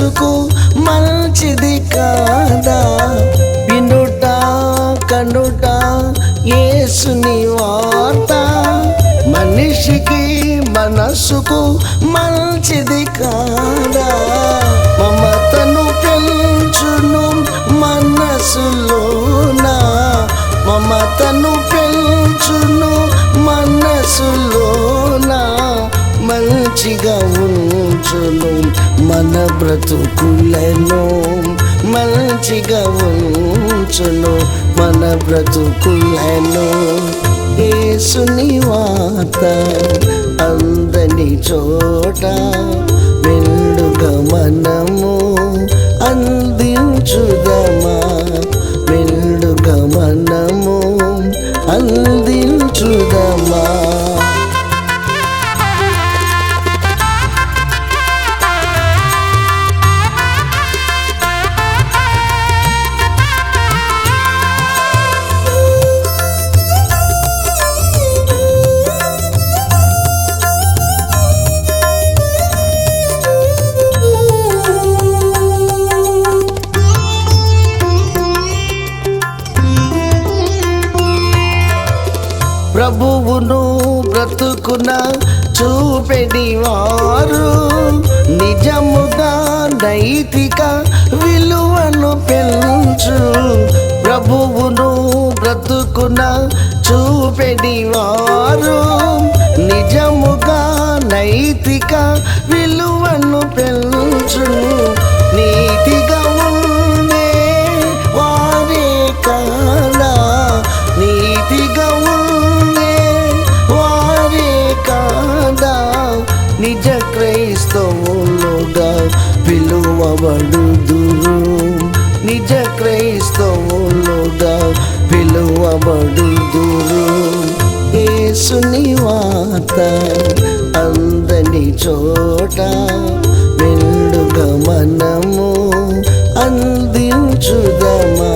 మనసుకు మంచిది కాదా? వినుట కనుట ఏసుని వార్త. మనిషికి మనసుకు మంచిది కాదా? మమతను పెంచును మనసులోన. మమతను పెంచును మనసులోనా. మంచిగా ఉంచును. మన బ్రతుకులను మంచిగా ఉంచును. మన బ్రతుకులను ఏసుని వాత అందని చోట మెండుగా మనము అందించుదమా? మెండుగా మనము అందించుదమా? బ్రతుకున? చూపెడి వారు నిజముగా నైతిక విలువను పెంచు. ప్రభువును బ్రతుకున? చూపెడి వారు నిజముగా నైతిక విలువను పెంచు. నీ పిలువబడుదు నిజ క్రైస్తవులుగా పిలువబడుదు ఏసుని వాత అందని చోట వెండుగ మనము అందించుదమా?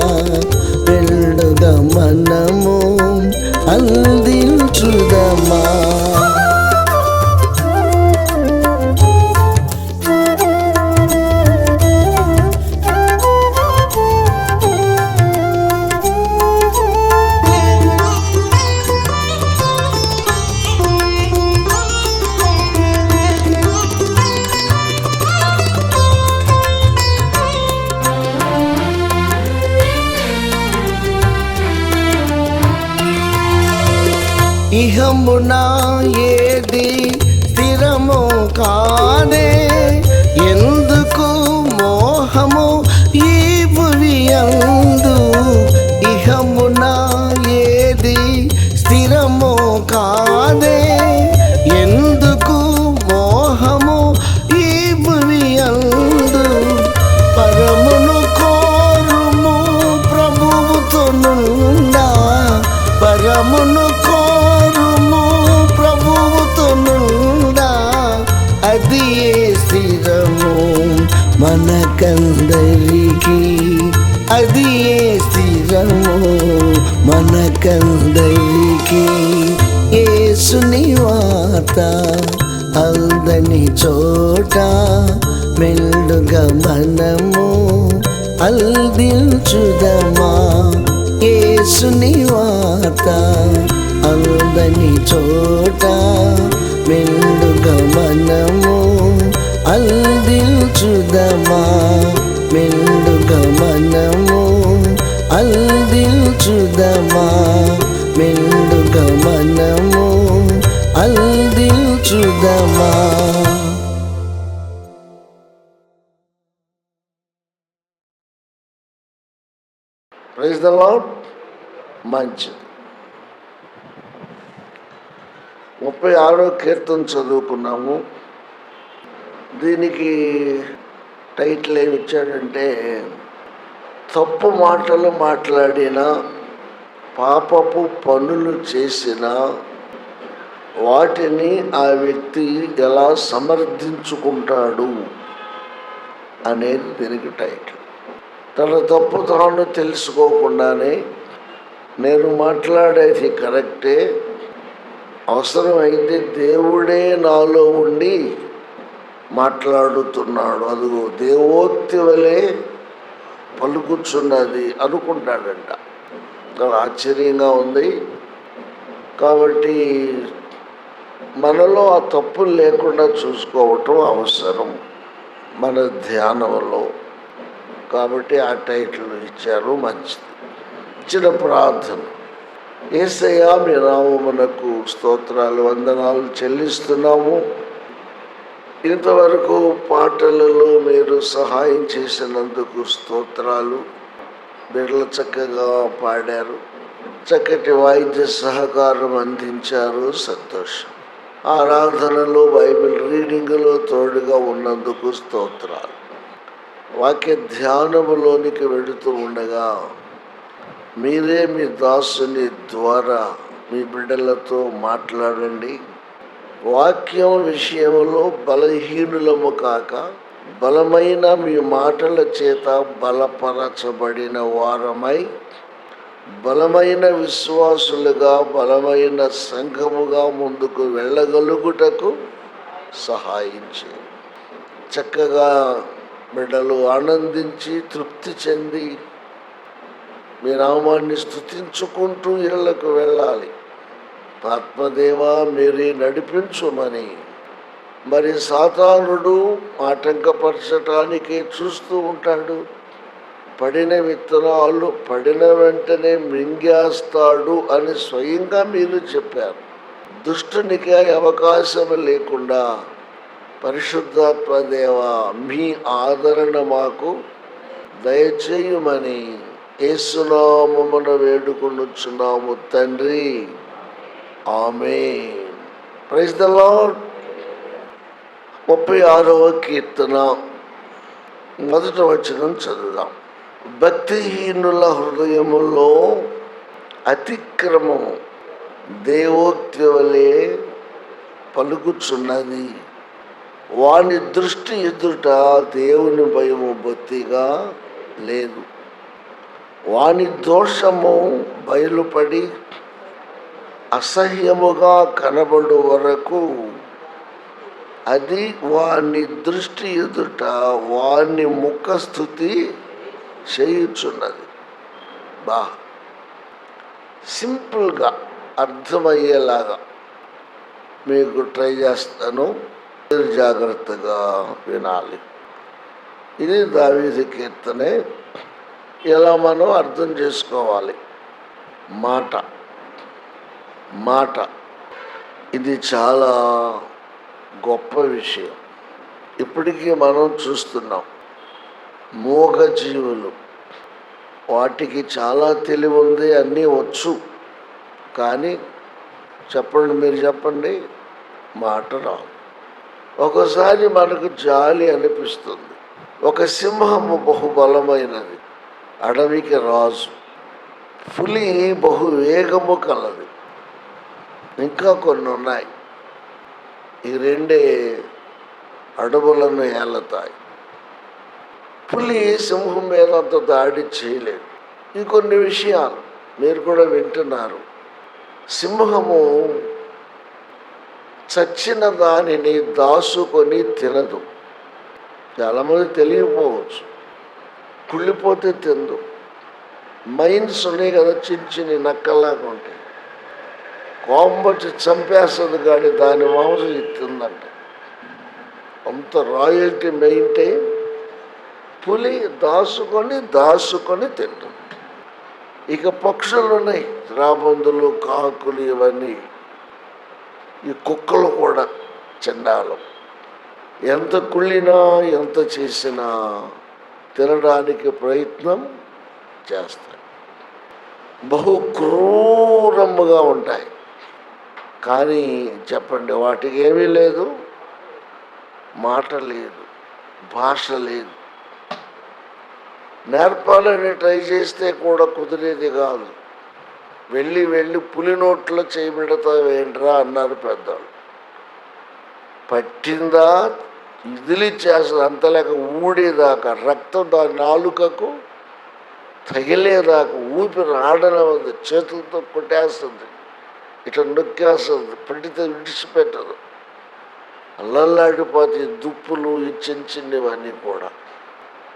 ఇహమునా ఏది స్థిరము కాదే ఎందుకు మోహము ఈ భువి ఇహమునా మనకందరికీ అది ఏ స్థిరమో మనకందరికీ. ఏసుని వాత అందని చోట మెల్లుగా మనము అల్దించుదమా ఏసుని వాత అందని చోట మెండుగా మనము అల్దించుదమా మెండుగా మనము అల్దించుదమా మెండుగా మనము అల్దించుదమా ప్రైజ్ ద లాడ్ మంచిది ముప్పై ఆరో కీర్తన చదువుకున్నాము. దీనికి టైటిల్ ఏమి ఇచ్చాడంటే తప్పు మాటలు మాట్లాడిన పాపపు పనులు చేసిన వాటిని ఆ వ్యక్తి ఎలా సమర్థించుకుంటాడు అనేది దీనికి టైటిల్ తన తప్పు తాను తెలుసుకోకుండానే నేను మాట్లాడేది కరెక్టే అవసరమైతే దేవుడే నాలో ఉండి మాట్లాడుతున్నాడు. అదిగో దేవోక్తి వలె పలుకుచున్నది అనుకుంటాడంట. చాలా ఆశ్చర్యంగా ఉంది. కాబట్టి మనలో ఆ తప్పులు లేకుండా చూసుకోవటం అవసరం మన ధ్యానంలో. కాబట్టి ఆ టైటిల్ ఇచ్చారు మంచిది. ఇచ్చిన ప్రార్థన. ఏసయ్యా మీ నామమునకు స్తోత్రాలు వందనాలు చెల్లిస్తున్నాము. ఇంతవరకు పాటలలో మీరు సహాయం చేసినందుకు స్తోత్రాలు. బిడ్డలు చక్కగా పాడారు. చక్కటి వాయిద్య సహకారం అందించారు సంతోషం. ఆరాధనలో బైబిల్ రీడింగ్లో తోడుగా ఉన్నందుకు స్తోత్రాలు. వాక్య ధ్యానములోనికి వెళుతూ ఉండగా మీరే మీ దాసుని ద్వారా మీ బిడ్డలతో మాట్లాడండి. వాక్యం విషయంలో బలహీనులము కాక బలమైన మీ మాటల చేత బలపరచబడిన వారమై బలమైన విశ్వాసులుగా బలమైన సంఘముగా ముందుకు వెళ్ళగలుగుటకు సహాయించి. చక్కగా బిడ్డలు ఆనందించి తృప్తి చెంది మీ నామాన్ని స్థుతించుకుంటూ ఇళ్ళకు వెళ్ళాలి. ఆత్మదేవ మీరే నడిపించుమని. మరి సాతానుడు ఆటంకపరచటానికి చూస్తూ ఉంటాడు. పడిన విత్తనాలు పడిన వెంటనే మింగేస్తాడు అని స్వయంగా మీరు చెప్పారు. దుష్టునికి అవకాశం లేకుండా పరిశుద్ధాత్మ దేవ మీ ఆదరణ మాకు దయచేయమని ఏసునామమున వేడుకొనుచున్నాము తండ్రి. ఆమె ప్రైజ్ ద లాడ్ ముప్పై ఆరవ కీర్తన. మొదట వచనం చదువుదాం. భక్తిహీనుల హృదయములో అతిక్రమం దేవోక్తి వలె పలుకుచున్నది. వాని దృష్టి ఎదుట దేవుని భయము బొత్తిగా లేదు. వాని దోషము బయలుపడి అసహ్యముగా కనబడు వరకు అది వాని దృష్టి ఎదుట వాని ముఖస్థుతి చేయుచున్నది. బా. సింపుల్గా అర్థమయ్యేలాగా మీకు ట్రై చేస్తాను. మీరు జాగ్రత్తగా వినాలి. ఇది దావీది కీర్తనే. ఇలా మనం అర్థం చేసుకోవాలి. మాట. మాట. ఇది చాలా గొప్ప విషయం. ఇప్పటికీ మనం చూస్తున్నాం. మూగ జీవులు వాటికి చాలా తెలివి ఉంది అన్నీ వచ్చు. కానీ చెప్పండి మీరు చెప్పండి. మాట రాదు. ఒకసారి మనకు జాలి అనిపిస్తుంది. ఒక సింహము బహుబలమైనది. అడవికి రాజు. పులి బహు వేగము కలది. ఇంకా కొన్ని ఉన్నాయి. ఈ రెండే అడవులను ఏలతాయి. పులి సింహం మీద అంత దాడి చేయలేదు. ఇంకొన్ని విషయాలు మీరు కూడా వింటున్నారు. సింహము చచ్చిన దానిని దాసుకొని తినదు. చాలామంది తెలియకపోవచ్చు. కుళ్ళిపోతే తిందు. మైన్స్ ఉన్నాయి కదా చిన్న చిన్న నక్కల్లాగా ఉంటాయి. కోంబట్టి చంపేస్తుంది కానీ దాని మాంసం ఇది అంత రాయల్టీ మెయింటైన్ పులి దాసుకొని దాసుకొని తింటుంది. ఇక పక్షులు ఉన్నాయి రాబందులు కాకులు ఇవన్నీ. ఈ కుక్కలు కూడా చండాలం ఎంత కుళ్ళినా ఎంత చేసినా తినడానికి ప్రయత్నం చేస్తాయి బహు క్రూరముగా ఉంటాయి. కానీ చెప్పండి వాటికి ఏమీ లేదు. మాట లేదు. భాష లేదు. నేర్పాలని ట్రై చేస్తే కూడా కుదిరేది కాదు. వెళ్ళి వెళ్ళి పులి నోట్లో చేయబెడతావేంట్రా అన్నారు పెద్దవాళ్ళు. పట్టిందా? ఇదిలి చేస్తుంది అంతలేక ఊడేదాకా రక్తం దాని నాలుకకు తగిలేదాకా ఊపిరి ఆడనే చేతులతో కొట్టేస్తుంది. ఇట్లా నొక్కేస్తుంది పట్టితే విడిచిపెట్టదు అల్లల్లాడిపోతే దుప్పులు ఈ చిన్న చిన్నవన్నీ కూడా.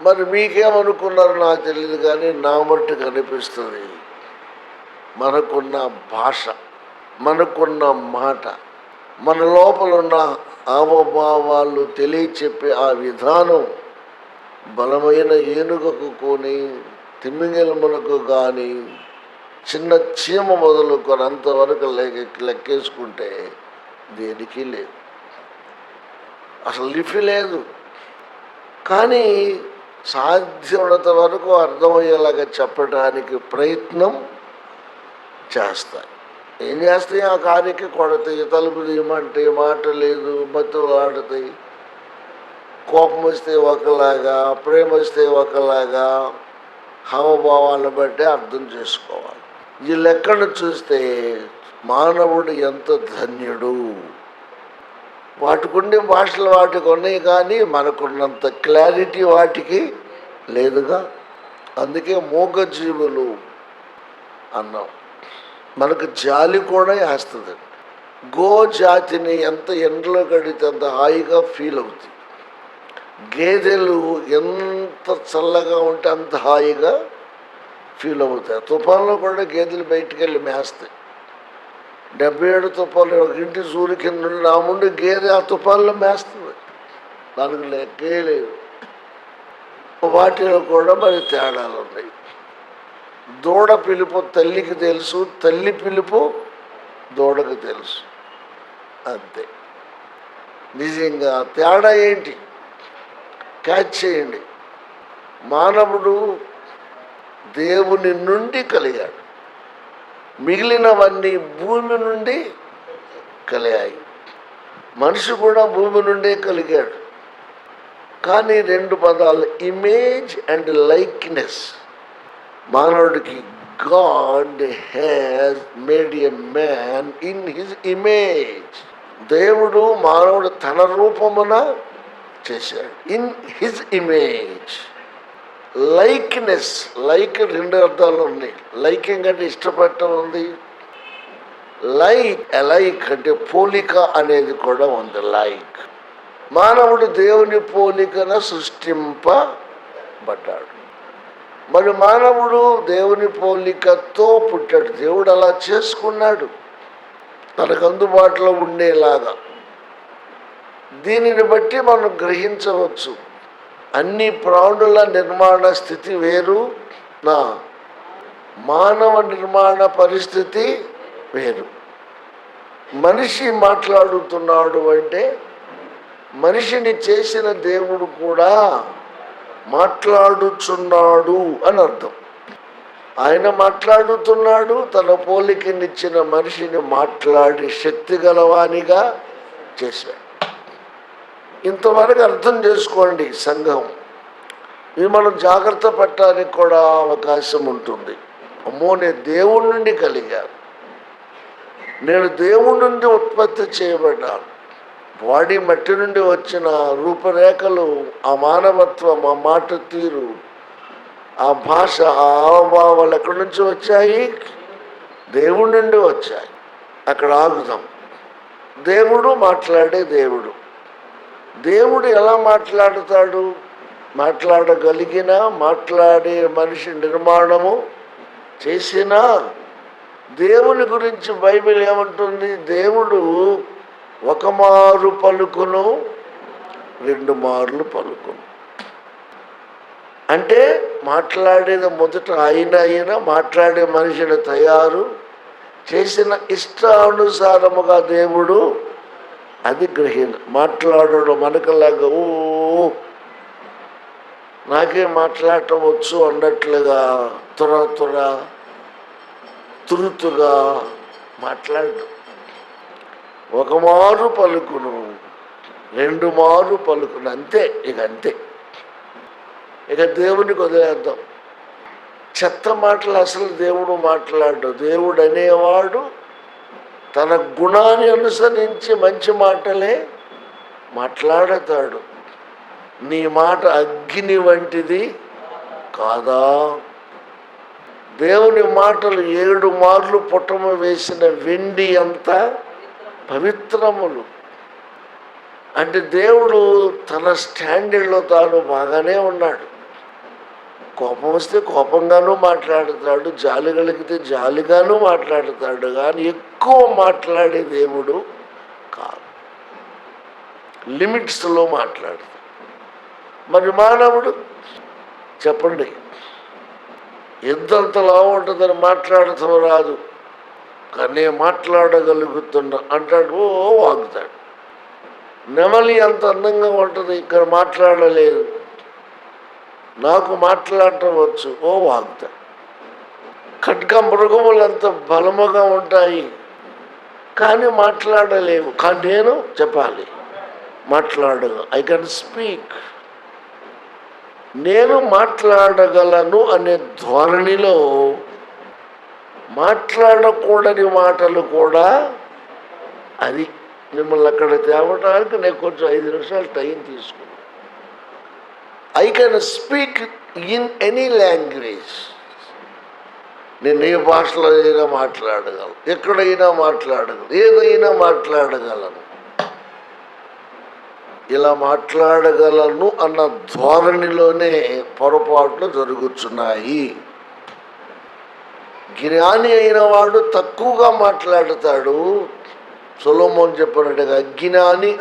మరి మీకేమనుకున్నారు నాకు తెలియదు కానీ నా మట్టు కనిపిస్తుంది. మనకున్న భాష మనకున్న మాట మన లోపల ఉన్న హావభావాలు తెలియచెప్పే ఆ విధానం బలమైన ఏనుగకు కొని తిమ్మింగలమునకు కానీ చిన్న చీమ మొదలుకొని అంతవరకు లెక్క లెక్కేసుకుంటే దేనికి లేదు. అసలు లిఫ్ట్ లేదు. కానీ సాధ్యమైనంత వరకు అర్థమయ్యేలాగా చెప్పడానికి ప్రయత్నం చేస్తాయి. ఏం చేస్తాయి? ఆ కార్యకి కొడతాయి. తలుపు తీయమంటే మాట లేదు బతులు ఆడతాయి. కోపం వస్తే ఒకలాగా ప్రేమ వస్తే ఒకలాగా హావభావాలను బట్టి అర్థం చేసుకోవాలి. ఈ లెక్కను చూస్తే మానవుడు ఎంత ధన్యుడు? వాటికుండే భాషలు వాటికి ఉన్నాయి కానీ మనకున్నంత క్లారిటీ వాటికి లేదుగా? అందుకే మూగజీవులు అన్నాం. మనకు జాలి కూడా వేస్తుంది. గో జాతిని ఎంత ఎండలో గడితే అంత హాయిగా ఫీల్ అవుతుంది. గేదెలు ఎంత చల్లగా ఉంటే అంత హాయిగా ఫీల్ అవుతాయి. తుఫాన్లో కూడా గేదెలు బయటికి వెళ్ళి మేస్తాయి. డెబ్బై ఏడు తుఫాన్లు ఒక ఇంటి సూర్య కింద నుండి నా ముందు గేదె ఆ తుఫాన్లో మేస్తుంది. దానికి లెక్కే లేదు. వాటిలో కూడా మరి తేడాలు ఉన్నాయి. దూడ పిలుపు తల్లికి తెలుసు తల్లి పిలుపు దూడకు తెలుసు. అంతే. నిజంగా తేడా ఏంటి? క్యాచ్ చేయండి. మానవుడు దేవుని నుండి కలిగాడు. మిగిలినవన్నీ భూమి నుండి కలిగాయి. మనిషి కూడా భూమి నుండే కలిగాడు. కానీ రెండు పదాలు ఇమేజ్ అండ్ లైక్నెస్ మానవుడికి God has made a man in his image దేవుడు మానవుడు తన రూపమున చేశాడు. In his image likeness like రెండు అర్థాలు ఉన్నాయి. లైకింగ్ అంటే ఇష్టపడటం ఉంది. లైక్ లైక్ అంటే పోలిక అనేది కూడా ఉంది. లైక్. మానవుడు దేవుని పోలికన సృష్టింపబడ్డాడు. మరి మానవుడు దేవుని పోలికతో పుట్టాడు. దేవుడు అలా చేసుకున్నాడు. తనకు అందుబాటులో ఉండేలాగా. దీనిని బట్టి మనం గ్రహించవచ్చు. అన్ని ప్రాణుల నిర్మాణ స్థితి వేరు నా మానవ నిర్మాణ పరిస్థితి వేరు. మనిషి మాట్లాడుతున్నాడు అంటే మనిషిని చేసిన దేవుడు కూడా మాట్లాడుచున్నాడు అని అర్థం. ఆయన మాట్లాడుతున్నాడు తన పోలికనిచ్చిన మనిషిని మాట్లాడి శక్తి గలవానిగా చేశాడు. ఇంతవరకు అర్థం చేసుకోండి సంఘం. ఇది మనం జాగ్రత్త పట్టడానికి కూడా అవకాశం ఉంటుంది. అమ్మో నేను దేవుడి నుండి కలిగాను. నేను దేవుడి నుండి ఉత్పత్తి చేయబడ్డాను. బాడీ మట్టి నుండి వచ్చిన రూపురేఖలు ఆ మానవత్వం ఆ మాట తీరు ఆ భాష ఆ హావభావాలు ఎక్కడి నుంచి వచ్చాయి? దేవుడి నుండి వచ్చాయి. అక్కడ ఆగుదాం. దేవుడు మాట్లాడే దేవుడు. దేవుడు ఎలా మాట్లాడతాడు? మాట్లాడగలిగిన మాట్లాడే మనిషి నిర్మాణము చేసినా దేవుని గురించి బైబిల్ ఏమంటుంది? దేవుడు ఒక మారు పలుకును రెండు మార్లు పలుకును. అంటే మాట్లాడేది మొదట ఆయన అయినా మాట్లాడే మనిషిని తయారు చేసిన ఇష్టానుసారముగా దేవుడు అది గ్రహీణ మాట్లాడడం మనకలాగా ఓ నాకే మాట్లాడటం వచ్చు అన్నట్లుగా త్వర త్వర తురుతుగా మాట్లాడు. ఒక మారు పలుకును రెండు మారు పలుకును అంతే ఇక అంతే. ఇక దేవునికి వదిలేద్దాం చెత్త మాటలు అసలు దేవుడు మాట్లాడు దేవుడు అనేవాడు తన గుణాన్ని అనుసరించి మంచి మాటలే మాట్లాడతాడు. నీ మాట అగ్ని వంటిది కాదా? దేవుని మాటలు ఏడు మార్లు పుట్టమ వేసిన వెండి అంత పవిత్రములు. అంటే దేవుడు తన స్టాండర్డ్లో తాను బాగానే ఉన్నాడు. కోపం వస్తే కోపంగానూ మాట్లాడతాడు జాలి కలిగితే జాలిగాను మాట్లాడతాడు కానీ ఎక్కువ మాట్లాడే దేవుడు కాదు. లిమిట్స్లో మాట్లాడతాడు. మరి మానవుడు చెప్పండి ఎంతంతలా ఉంటుందని మాట్లాడటం రాదు కానీ మాట్లాడగలుగుతున్నా అంటాడు ఓ వాగుతాడు నెమలి అంత అందంగా ఉంటుంది ఇక్కడ మాట్లాడలేదు. నాకు మాట్లాడటం వచ్చు ఓ వాగ్ద. ఖడ్గ మృగములు అంత బలముగా ఉంటాయి కానీ మాట్లాడలేవు. కానీ నేను చెప్పాలి మాట్లాడ ఐ కెన్ స్పీక్ నేను మాట్లాడగలను అనే ధోరణిలో మాట్లాడకూడని మాటలు కూడా అది మిమ్మల్ని అక్కడ తేవడానికి నేను కొంచెం ఐదు నిమిషాలు టైం తీసుకున్నాను I can speak in any language నేను ఏ భాషలో అయినా మాట్లాడగలను. ఎక్కడైనా మాట్లాడగలను. ఏదైనా మాట్లాడగలను. ఇలా మాట్లాడగలను అన్న ధోరణిలోనే పొరపాట్లు జరుగుతున్నాయి జ్ఞాని అయిన వాడు తక్కువగా మాట్లాడతాడు. సులభం చెప్పినట్టుగా అజ్ఞాని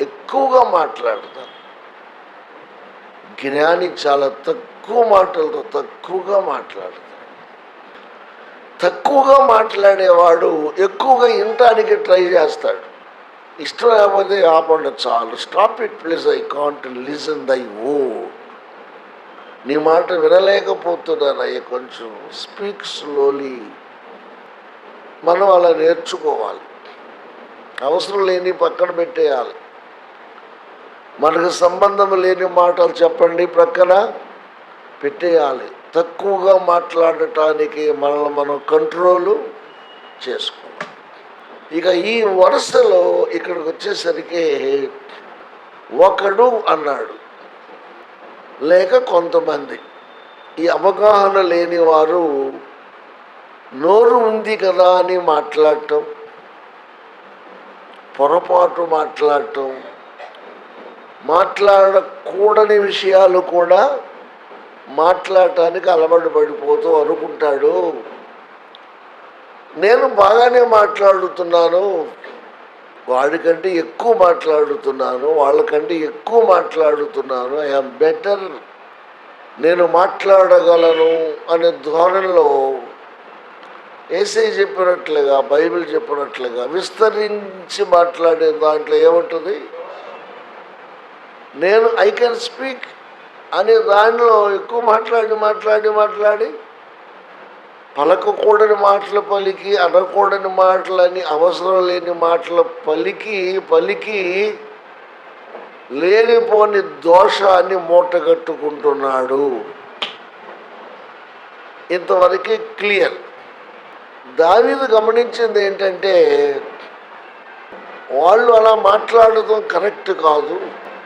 ఎక్కువగా మాట్లాడతాడు. జ్ఞాని చాలా తక్కువ మాటలతో తక్కువగా మాట్లాడతాడు. తక్కువగా మాట్లాడేవాడు ఎక్కువగా వినటానికి ట్రై చేస్తాడు. ఇష్టం లేకపోతే ఆపండి చాలు stop it please I can't listen దై ఓ నీ మాట వినలేకపోతున్నాను కొంచెం స్పీక్ స్లోలీ. మనం అలా నేర్చుకోవాలి. అవసరం లేని పక్కన పెట్టేయాలి. మనకు సంబంధం లేని మాటలు చెప్పండి ప్రక్కన. పెట్టేయాలి. తక్కువగా మాట్లాడటానికి మనల్ని మనం కంట్రోలు చేసుకోవాలి. ఇక ఈ వరుసలో ఇక్కడికి వచ్చేసరికి ఒకడు అన్నాడు. లేక కొంతమంది. ఈ అవగాహన లేని వారు నోరు ఉంది కదా అని మాట్లాడటం పొరపాటు మాట్లాడటం మాట్లాడకూడని విషయాలు కూడా మాట్లాడటానికి అలవాటు పడిపోతూ అనుకుంటాడు. నేను బాగానే మాట్లాడుతున్నాను. వాడికంటే ఎక్కువ మాట్లాడుతున్నాను. వాళ్ళకంటే ఎక్కువ మాట్లాడుతున్నాను. I'm better. నేను మాట్లాడగలను అనే ధోరణిలో ఏసై చెప్పినట్లుగా బైబిల్ చెప్పినట్లుగా విస్తరించి మాట్లాడే దాంట్లో ఏముంటుంది? నేను ఐ కెన్ స్పీక్ అనే దానిలో ఎక్కువ మాట్లాడి మాట్లాడి మాట్లాడి పలకకూడని మాటలు పలికి అనకూడని మాటలని అవసరం లేని మాటలు పలికి పలికి లేనిపోని దోషాన్ని మూటగట్టుకుంటున్నాడు. ఇంతవరకు క్లియర్. దానిది గమనించింది ఏంటంటే వాళ్ళు అలా మాట్లాడటం కరెక్ట్ కాదు.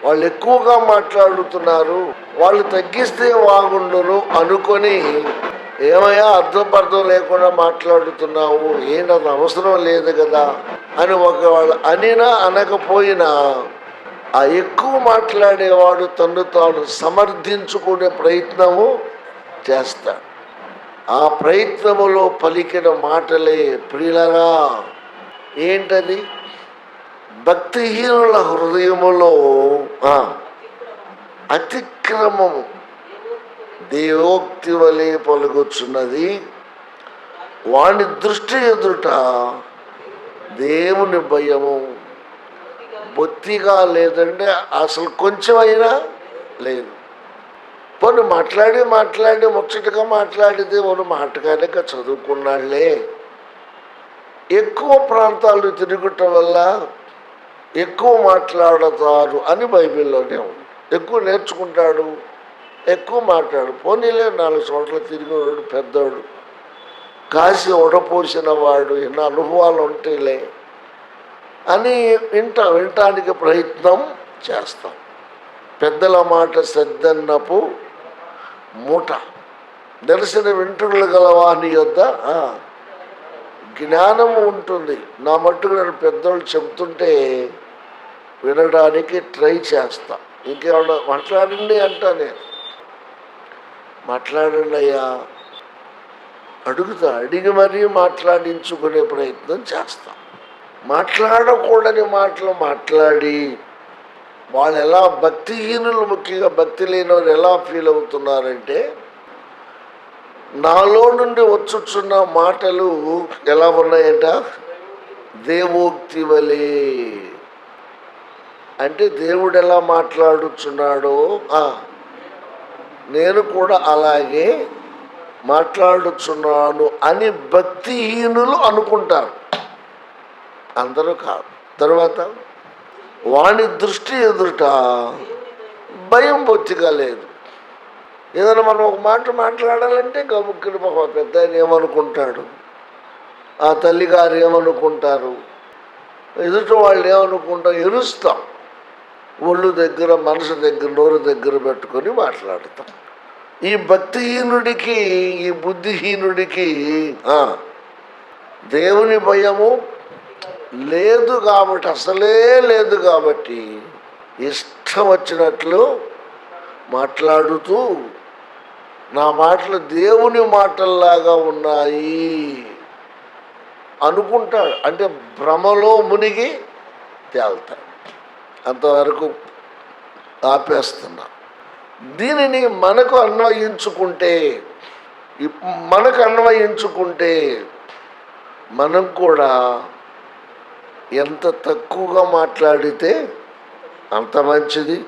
వాళ్ళు ఎక్కువగా మాట్లాడుతున్నారు. వాళ్ళు తగ్గిస్తే బాగుండును అనుకొని ఏమయ్యా అర్థం పర్థం లేకుండా మాట్లాడుతున్నావు? ఏంటది అవసరం లేదు కదా? అని ఒకవేళ అనినా అనకపోయినా ఆ ఎక్కువ మాట్లాడేవాడు తను తాను సమర్థించుకునే ప్రయత్నము చేస్తాడు ఆ ప్రయత్నములో పలికిన మాటలే ప్రియులరా ఏంటది? భక్తిహీనుల హృదయములో అతిక్రమము దేవోక్తి వలె పలుకుచున్నది. వాని దృష్టి ఎదుట దేవుని భయము. బొత్తిగా లేదంటే అసలు కొంచెం అయినా లేదు. పోనీ మాట్లాడి మాట్లాడి ముచ్చటగా మాట్లాడితే వాళ్ళు మాటగానే చదువుకున్నాళ్ళే ఎక్కువ ప్రాంతాలు తిరుగుట వల్ల ఎక్కువ మాట్లాడతారు అని బైబిల్లోనే ఉంది. ఎక్కువ నేర్చుకుంటాడు ఎక్కువ మాట్లాడు. పోనీలే నాలుగు చోట్ల తిరిగినోడు పెద్దోడు. కాసి ఉడపోసిన వాడు ఎన్నో అనుభవాలు ఉంటేలే అని వింటా వినటానికి ప్రయత్నం చేస్తాం. పెద్దల మాట సద్దన్నపు మూట. దర్శన వెంట్రుకలు గలవాని యొద్ద? జ్ఞానం ఉంటుంది. నా మట్టుకు నేను పెద్దోళ్ళు చెప్తుంటే వినడానికి ట్రై చేస్తా. ఇంకేమన్నా మాట్లాడండి అంటా నేను. మాట్లాడండి అయ్యా అడుగుతా అడిగి మరీ మాట్లాడించుకునే ప్రయత్నం చేస్తా. మాట్లాడకూడని మాటలు మాట్లాడి వాళ్ళు ఎలా భక్తిహీనులు ముఖ్యంగా భక్తి లేని వాళ్ళు ఎలా ఫీల్ అవుతున్నారంటే నాలో నుండి వచ్చుచున్న మాటలు ఎలా ఉన్నాయంట? దేవోక్తి వలె. అంటే దేవుడు ఎలా మాట్లాడుచున్నాడో నేను కూడా అలాగే మాట్లాడుచున్నాను అని భక్తిహీనులు అనుకుంటారు. అందరూ కాదు. తర్వాత వాని దృష్టి ఎదుట భయం బొత్తిగా లేదు. ఏదైనా మనం ఒక మాట మాట్లాడాలంటే గబుక్కుని ఒక పెద్ద ఆయన ఏమనుకుంటాడు? ఆ తల్లిగారు ఏమనుకుంటారు? ఎదుట వాళ్ళు ఏమనుకుంటారు ఎరుస్తాం. ఒళ్ళు దగ్గర మనసు దగ్గర నోరు దగ్గర పెట్టుకొని మాట్లాడతాం. ఈ భక్తిహీనుడికి ఈ బుద్ధిహీనుడికి దేవుని భయము లేదు కాబట్టి అసలే లేదు కాబట్టి ఇష్టం వచ్చినట్లు మాట్లాడుతూ నా మాటలు దేవుని మాటల్లాగా ఉన్నాయి అనుకుంటాడు. అంటే భ్రమలో మునిగి తేల్తాడు. అంతవరకు ఆపేస్తున్నా. దీనిని మనకు అన్వయించుకుంటే ఇప్- మనకు అన్వయించుకుంటే మనం కూడా ఎంత తక్కువగా మాట్లాడితే అంత మంచిది.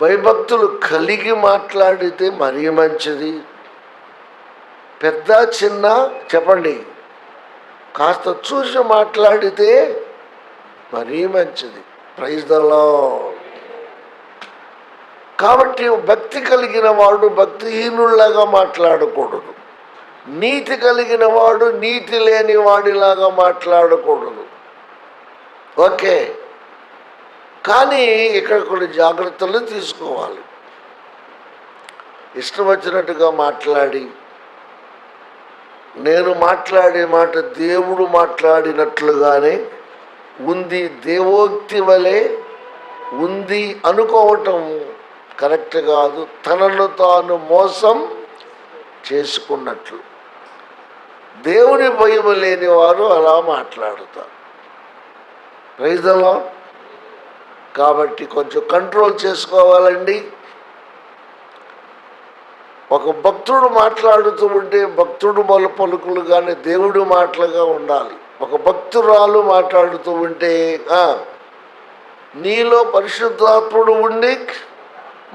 భయభక్తులు కలిగి మాట్లాడితే మరీ మంచిది. పెద్ద చిన్న చెప్పండి. కాస్త చూసి మాట్లాడితే మరీ మంచిది. ప్రైజ్ దలో కాబట్టి భక్తి కలిగిన వాడు భక్తిహీనుల్లాగా మాట్లాడకూడదు. నీతి కలిగిన వాడు నీతి లేని వాడిలాగా మాట్లాడకూడదు. ఓకే. కానీ ఇక్కడ కొన్ని జాగ్రత్తలు తీసుకోవాలి. ఇష్టం వచ్చినట్టుగా మాట్లాడి నేను మాట్లాడే మాట దేవుడు మాట్లాడినట్లుగానే ఉంది దేవోక్తి వలె ఉంది అనుకోవటం కరెక్ట్ కాదు. తనను తాను మోసం చేసుకున్నట్లు. దేవుని భయం లేని వారు అలా మాట్లాడుతారు. రైతులో కాబట్టి కొంచెం కంట్రోల్ చేసుకోవాలండి. ఒక భక్తుడు మాట్లాడుతూ ఉంటే భక్తుడు మొల పలుకులు కానీ దేవుడి మాటలుగా ఉండాలి. ఒక భక్తురాలు మాట్లాడుతూ ఉంటే నీలో పరిశుద్ధాత్ముడు ఉండి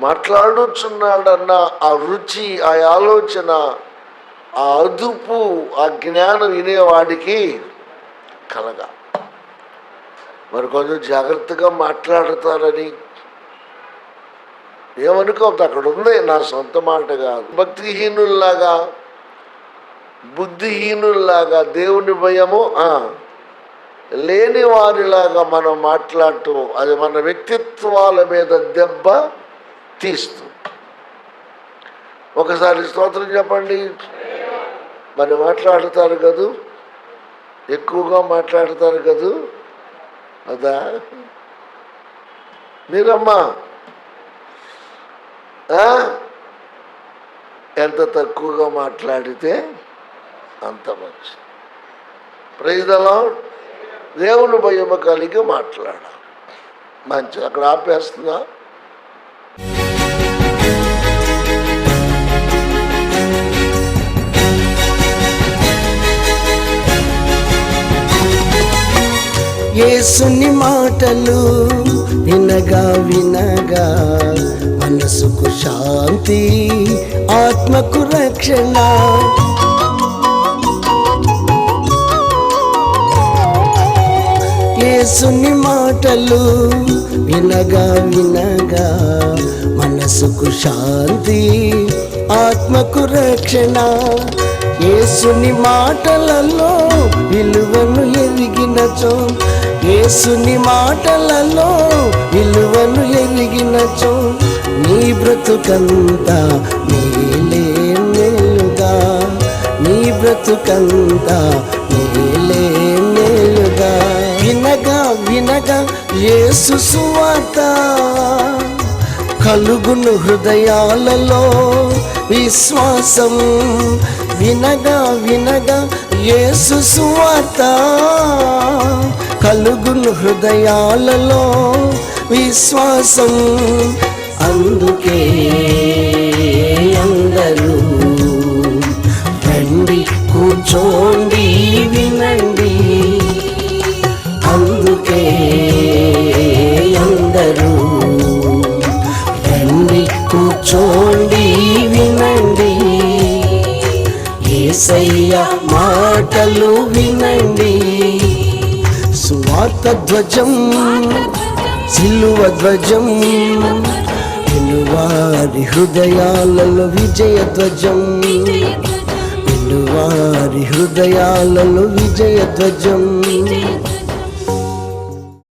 మాట్లాడుచున్నాడన్న ఆ రుచి ఆ ఆలోచన ఆ అదుపు ఆ జ్ఞానం వినేవాడికి కలగా. మరి కొంచెం జాగ్రత్తగా మాట్లాడతారని ఏమనుకోవద్దు అక్కడ ఉంది నా సొంత మాట కాదు. భక్తిహీనుల్లాగా బుద్ధిహీనుల్లాగా దేవుని భయము లేని వారిలాగా మనం మాట్లాడటం అది మన వ్యక్తిత్వాల మీద దెబ్బ తీస్తుంది. ఒకసారి స్తోత్రం చెప్పండి. మరి మాట్లాడతారు కదూ? ఎక్కువగా మాట్లాడతారు కదూ? అదా? మీరమ్మా ఎంత తక్కువగా మాట్లాడితే అంత మంచి ప్రైజ్లో దేవుని భయము కలిగి మాట్లాడాలి. మంచి అక్కడ ఆపేస్తుందా ఏసుని మాటలు వినగా వినగా మనసుకు శాంతి ఆత్మకు రక్షణ యేసుని మాటలు వినగా వినగా మనసుకు శాంతి ఆత్మకు రక్షణ. యేసుని మాటలలో విలువను ఎరిగినచో యేసుని మాటలలో విలువను ఎరిగినచో. నీ బ్రతుకంతా మేలే మేలుగా నీ బ్రతుకంతా వినగా యేసు సువార్త కలుగును హృదయాలలో విశ్వాసం. వినగా వినగా యేసు సువార్త కలుగును హృదయాలలో విశ్వాసం. అందుకే అందరూ రండి కూర్చోండి కూర్చోండి వినండి. ఏసయ్య మాటలు వినండి. సువార్త ధ్వజం సిలువ ధ్వజం వారి హృదయాలలో విజయ ధ్వజం. వారి హృదయాలలో విజయ ధ్వజం.